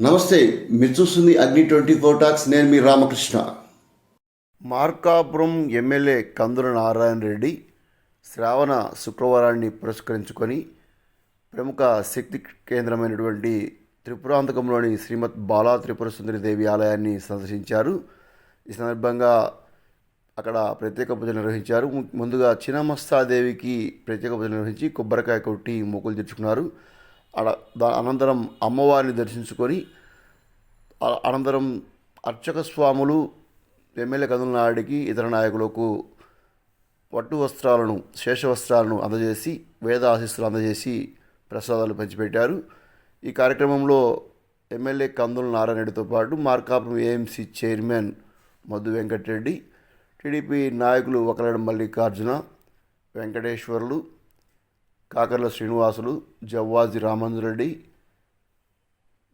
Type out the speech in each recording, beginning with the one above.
నమస్తే మీరు చూస్తుంది అగ్ని ట్వంటీ ఫోర్ టాక్స్ నేను మీ రామకృష్ణ. మార్కాపురం ఎమ్మెల్యే కందుల నారాయణ రెడ్డి శ్రావణ శుక్రవారాన్ని పురస్కరించుకొని ప్రముఖ శక్తి కేంద్రమైనటువంటి త్రిపురాంతకంలోని శ్రీమద్ బాలా త్రిపుర సుందరి దేవి ఆలయాన్ని సందర్శించారు. ఈ సందర్భంగా అక్కడ ప్రత్యేక పూజలు నిర్వహించారు. ము- ముందుగా చిన్నమస్తాదేవికి ప్రత్యేక పూజలు నిర్వహించి కొబ్బరికాయ కొట్టి మొక్కులు తెచ్చుకున్నారు అనంతరం అమ్మవారిని దర్శించుకొని అనంతరం అర్చక స్వాములు ఎమ్మెల్యే కదుల నాయుడికి ఇతర నాయకులకు పట్టు వస్త్రాలను శేష వస్త్రాలను అందజేసి వేద ఆశీస్సులు అందజేసి ప్రసాదాలు పంచిపెట్టారు. ఈ కార్యక్రమంలో ఎమ్మెల్యే కందుల నారాయణరెడ్డితో పాటు Markapuram AMC chairman Madhu Venkatareddy TDP నాయకులు ఒకలడ మల్లికార్జున వెంకటేశ్వర్లు కాకర్ల శ్రీనివాసులు జవ్వాజి రామంజురెడ్డి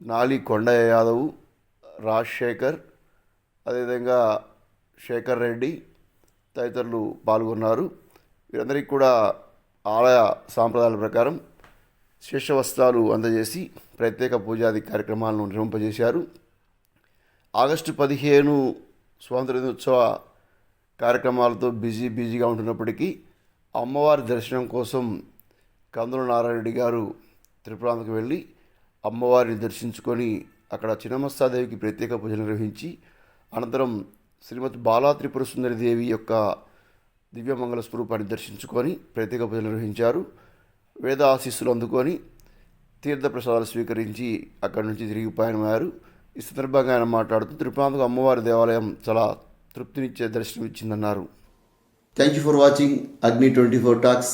నాలి కొండయ్య యాదవ్ రాజశేఖర్ అదేవిధంగా శేఖర్ రెడ్డి తదితరులు పాల్గొన్నారు. వీరందరికీ కూడా ఆలయ సాంప్రదాయాల ప్రకారం శేషవస్త్రాలు అందజేసి ప్రత్యేక పూజాది కార్యక్రమాలను నిర్వహింపజేశారు. ఆగస్టు పదిహేను స్వాతంత్ర దినోత్సవ కార్యక్రమాలతో బిజీ బిజీగా ఉంటున్నప్పటికీ అమ్మవారి దర్శనం కోసం కందుల నారాయణుడి గారు త్రిపురాంతకు వెళ్ళి అమ్మవారిని దర్శించుకొని అక్కడ చిన్నమస్తాదేవికి ప్రత్యేక పూజలు నిర్వహించి అనంతరం శ్రీమతి బాలా త్రిపుర సుందరి దేవి యొక్క దివ్యమంగళ స్వరూపాన్ని దర్శించుకొని ప్రత్యేక పూజలు నిర్వహించారు. వేద ఆశీస్సులు అందుకొని తీర్థ ప్రసాదాలు స్వీకరించి అక్కడి నుంచి తిరిగి పయనమయ్యారు ఈ సందర్భంగా ఆయన మాట్లాడుతూ త్రిపురాంతకు అమ్మవారి దేవాలయం చాలా తృప్తినిచ్చే దర్శనం ఇచ్చిందన్నారు thank you for watching Agni twenty four talks